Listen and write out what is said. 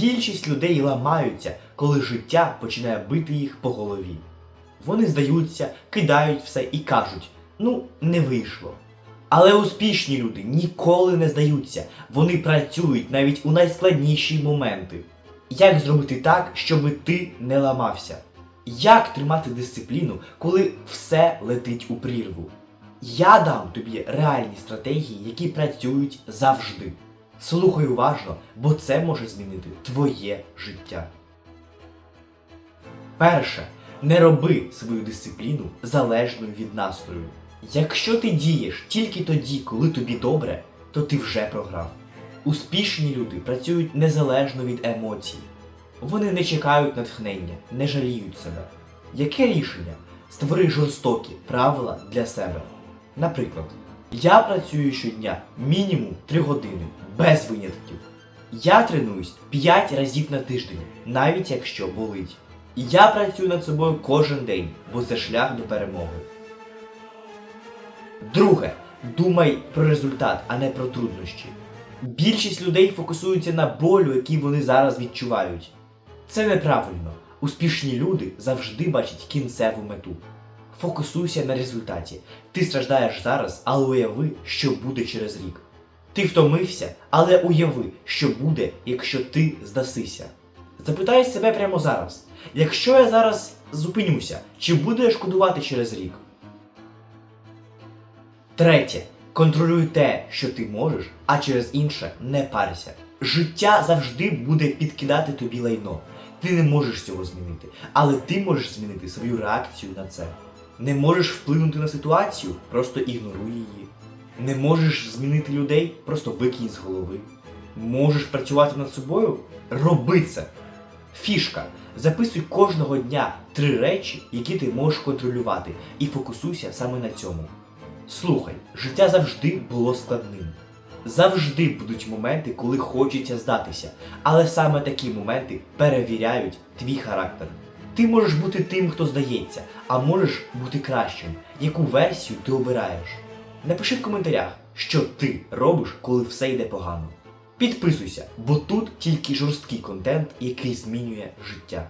Більшість людей ламаються, коли життя починає бити їх по голові. Вони здаються, кидають все і кажуть: ну, не вийшло. Але успішні люди ніколи не здаються, вони працюють навіть у найскладніші моменти. Як зробити так, щоб ти не ламався? Як тримати дисципліну, коли все летить у прірву? Я дам тобі реальні стратегії, які працюють завжди. Слухай уважно, бо це може змінити твоє життя. Перше, не роби свою дисципліну залежною від настрою. Якщо ти дієш тільки тоді, коли тобі добре, то ти вже програв. Успішні люди працюють незалежно від емоцій. Вони не чекають натхнення, не жаліють себе. Яке рішення? Створи жорстокі правила для себе. Наприклад, я працюю щодня мінімум 3 години, без винятків. Я тренуюсь 5 разів на тиждень, навіть якщо болить. І я працюю над собою кожен день, бо це шлях до перемоги. Друге, думай про результат, а не про труднощі. Більшість людей фокусуються на болю, який вони зараз відчувають. Це неправильно. Успішні люди завжди бачать кінцеву мету. Фокусуйся на результаті. Ти страждаєш зараз, але уяви, що буде через рік. Ти втомився, але уяви, що буде, якщо ти здасися. Запитай себе прямо зараз: якщо я зараз зупинюся, чи буду я шкодувати через рік? Третє. Контролюй те, що ти можеш, а через інше не парся. Життя завжди буде підкидати тобі лайно. Ти не можеш цього змінити, але ти можеш змінити свою реакцію на це. Не можеш вплинути на ситуацію, просто ігноруй її. Не можеш змінити людей, просто викинь з голови. Можеш працювати над собою? Роби це. Фішка. Записуй кожного дня три речі, які ти можеш контролювати, і фокусуйся саме на цьому. Слухай, життя завжди було складним. Завжди будуть моменти, коли хочеться здатися, але саме такі моменти перевіряють твій характер. Ти можеш бути тим, хто здається, а можеш бути кращим. Яку версію ти обираєш? Напиши в коментарях, що ти робиш, коли все йде погано. Підписуйся, бо тут тільки жорсткий контент, який змінює життя.